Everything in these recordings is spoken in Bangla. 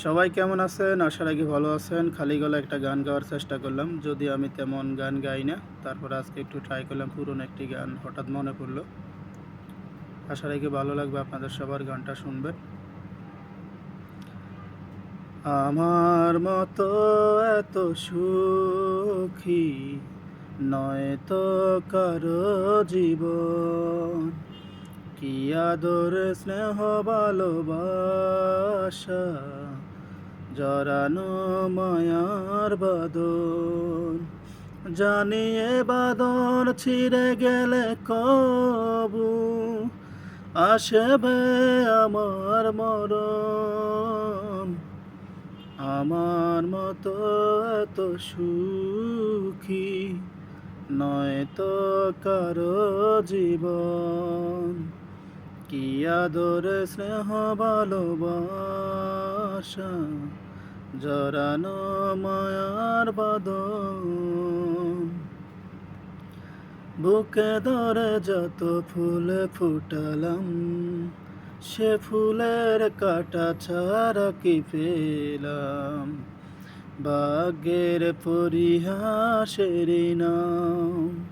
সবাই কেমন আছেন? আশা রাখি ভালো আছেন। খালি গলা একটা গান গাওয়ার চেষ্টা করলাম। যদি আমি তেমন গান গাই না, তারপর আজকে একটু ট্রাই করলাম পুরনো একটি গান, হঠাৎ মনে পড়ল। আশা রাখি ভালো লাগবে আপনাদের সবার গানটা শুনবেন আমার মতো এত সুখী নয় তো কারও জীবন। কি আদর স্নেহ ভালোবাসা? জরানো মায়ার বাদন জানিয়ে বাদন ছিঁড়ে গেলে কবু। আসবে আমার মরণ। আমার মতো এত সুখী নয় তো কারও জীবন। আদর, স্নেহ, ভালোবাসা জরানো মায়ার বাদন। বুকে ধরে যত ফুল ফুটালাম, সে ফুলের কাটা ছাড়া কি পেলাম? বাগের পরিহাসের নাম।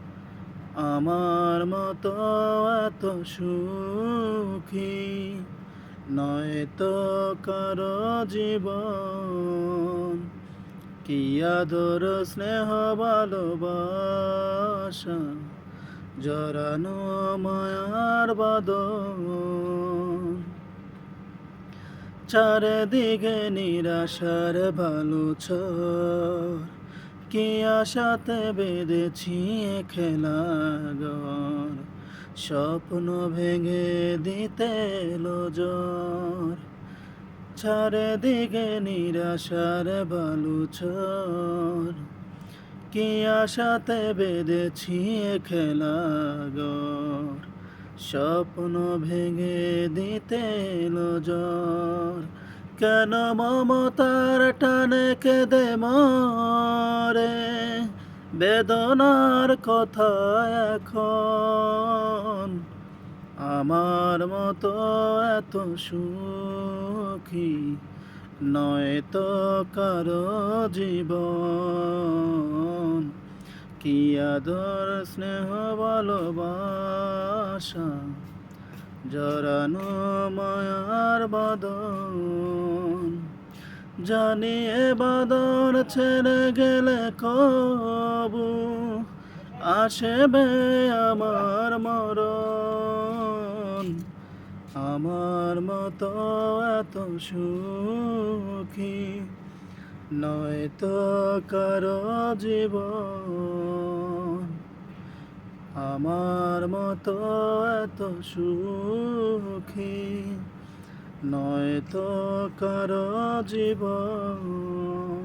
আমার মতো এত সুখী নয় তো কারও জীবন। কি আদর, স্নেহ, ভালোবাসা জরানো মায়ার বাদন। চারিদিকে নিরাশার ভালো ছর কি আশাতে বেঁধেছি খেলাগর স্বপ্ন ভেঙে দিতে জ্বর। চারিদিকে নিরাশার বালু বালুচর কি আশাতে বেঁধেছি খেলাগর স্বপ্ন ভেঙে দিতে জ্বর। কেন মমতার টানে কেঁদে মরে? বেদনার কথা এখন আমার মতো এত সুখী নয় তো কারও জীবন। কি আদর, স্নেহ, ভালোবাসা জরানো মায়ার বাদন জানিয়ে বাদন ছেড়ে গেলে কবু। আসবে আমার মরণ। আমার মতো এত সুখী নয় তো কারও জীবন। আমার মত এত সুখী নয় তো কারও জীবন।